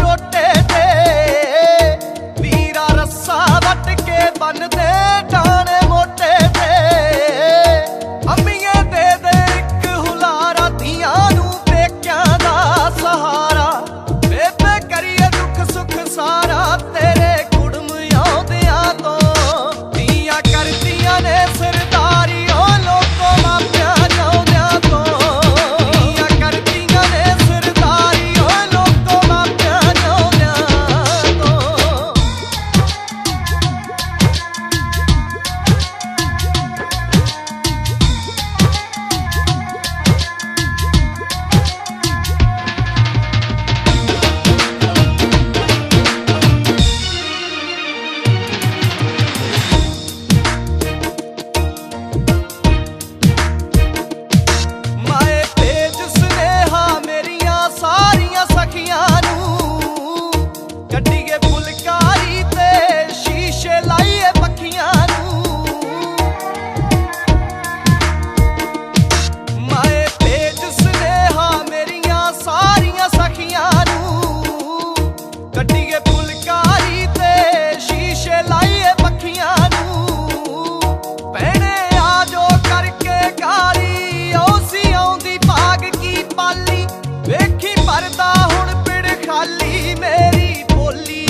রোটে ਕਰਦਾ ਹੁਣ ਪਿੜ ਖਾਲੀ ਮੇਰੀ ਬੋਲੀ।